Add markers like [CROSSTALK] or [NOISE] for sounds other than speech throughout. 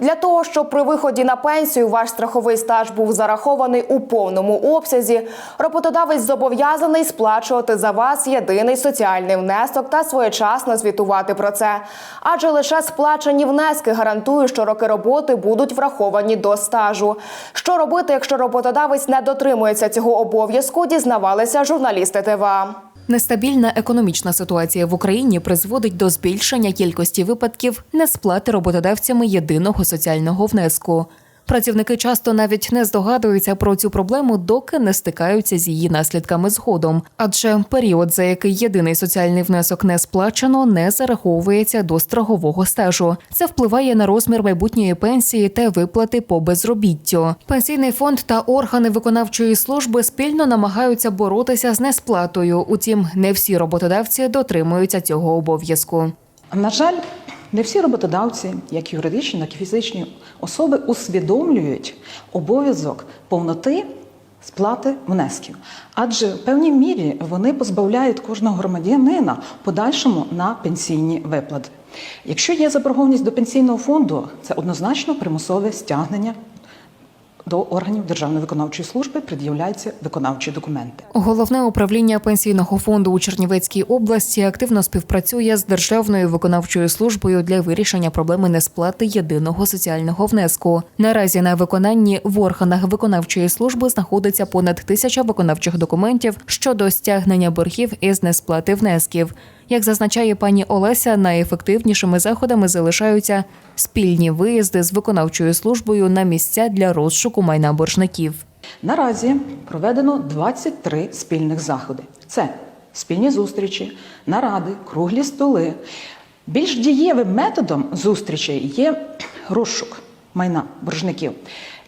Для того, щоб при виході на пенсію ваш страховий стаж був зарахований у повному обсязі, роботодавець зобов'язаний сплачувати за вас єдиний соціальний внесок та своєчасно звітувати про це. Адже лише сплачені внески гарантують, що роки роботи будуть враховані до стажу. Що робити, якщо роботодавець не дотримується цього обов'язку, дізнавалися журналісти ТВА. Нестабільна економічна ситуація в Україні призводить до збільшення кількості випадків несплати роботодавцями єдиного соціального внеску. Працівники часто навіть не здогадуються про цю проблему, доки не стикаються з її наслідками згодом. Адже період, за який єдиний соціальний внесок не сплачено, не зараховується до страхового стажу. Це впливає на розмір майбутньої пенсії та виплати по безробіттю. Пенсійний фонд та органи виконавчої служби спільно намагаються боротися з несплатою. Утім, не всі роботодавці дотримуються цього обов'язку. На жаль, не всі роботодавці, як юридичні, так і фізичні особи, усвідомлюють обов'язок повноти сплати внесків, адже в певній мірі вони позбавляють кожного громадянина подальшому на пенсійні виплати. Якщо є заборгованість до пенсійного фонду, це однозначно примусове стягнення до органів Державної виконавчої служби пред'являються виконавчі документи. Головне управління пенсійного фонду у Чернівецькій області активно співпрацює з Державною виконавчою службою для вирішення проблеми несплати єдиного соціального внеску. Наразі на виконанні в органах виконавчої служби знаходиться понад тисяча виконавчих документів щодо стягнення боргів із несплати внесків. Як зазначає пані Олеся, найефективнішими заходами залишаються спільні виїзди з виконавчою службою на місця для розшуку майна боржників. Наразі проведено 23 спільних заходи. Це спільні зустрічі, наради, круглі столи. Більш дієвим методом зустрічей є розшук майна боржників.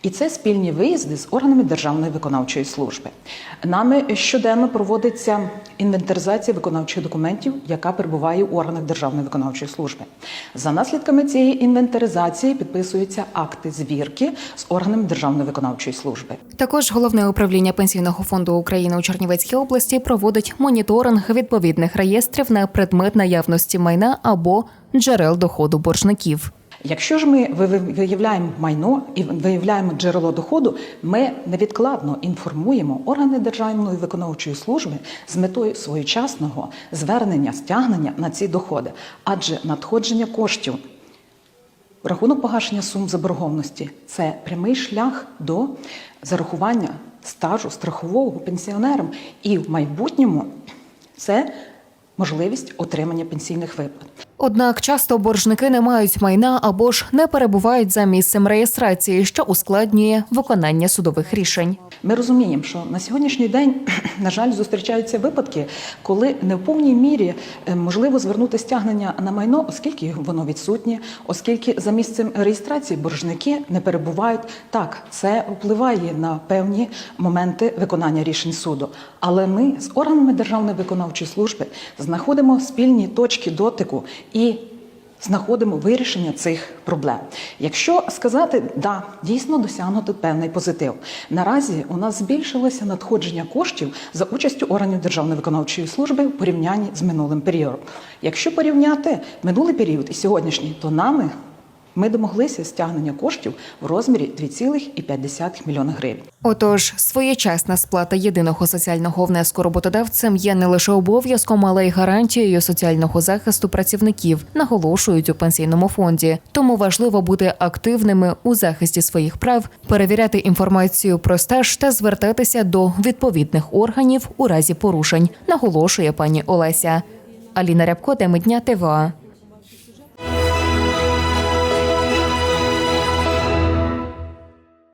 І це спільні виїзди з органами Державної виконавчої служби. Нами щоденно проводиться інвентаризація виконавчих документів, яка перебуває у органах Державної виконавчої служби. За наслідками цієї інвентаризації підписуються акти звірки з органами Державної виконавчої служби. Також головне управління пенсійного фонду України у Чернівецькій області проводить моніторинг відповідних реєстрів на предмет наявності майна або джерел доходу боржників. Якщо ж ми ви- ви- виявляємо майно і виявляємо джерело доходу, ми невідкладно інформуємо органи Державної виконавчої служби з метою своєчасного звернення стягнення на ці доходи, адже надходження коштів рахунок погашення сум заборгованості це прямий шлях до зарахування стажу страхового пенсіонерам, і в майбутньому це можливість отримання пенсійних виплат. Однак часто боржники не мають майна або ж не перебувають за місцем реєстрації, що ускладнює виконання судових рішень. Ми розуміємо, що на сьогоднішній день, [CLEARS THROAT] на жаль, зустрічаються випадки, коли не в повній мірі е, можливо звернути стягнення на майно, оскільки воно відсутнє, оскільки за місцем реєстрації боржники не перебувають. Так, це впливає на певні моменти виконання рішень суду. Але ми з органами Державної виконавчої служби знаходимо спільні точки дотику і знаходимо вирішення цих проблем. Якщо сказати, да, дійсно досягнути певний позитив. Наразі у нас збільшилося надходження коштів за участю органів Державної виконавчої служби в порівнянні з минулим періодом. Якщо порівняти минулий період і сьогоднішній, то нами ми домоглися стягнення коштів в розмірі 2,5 мільйона гривень. Отож, своєчасна сплата єдиного соціального внеску роботодавцем є не лише обов'язком, але й гарантією соціального захисту працівників, наголошують у пенсійному фонді. Тому важливо бути активними у захисті своїх прав, перевіряти інформацію про стаж та звертатися до відповідних органів у разі порушень, наголошує пані Олеся. Аліна Рябко, теми дня ТВА.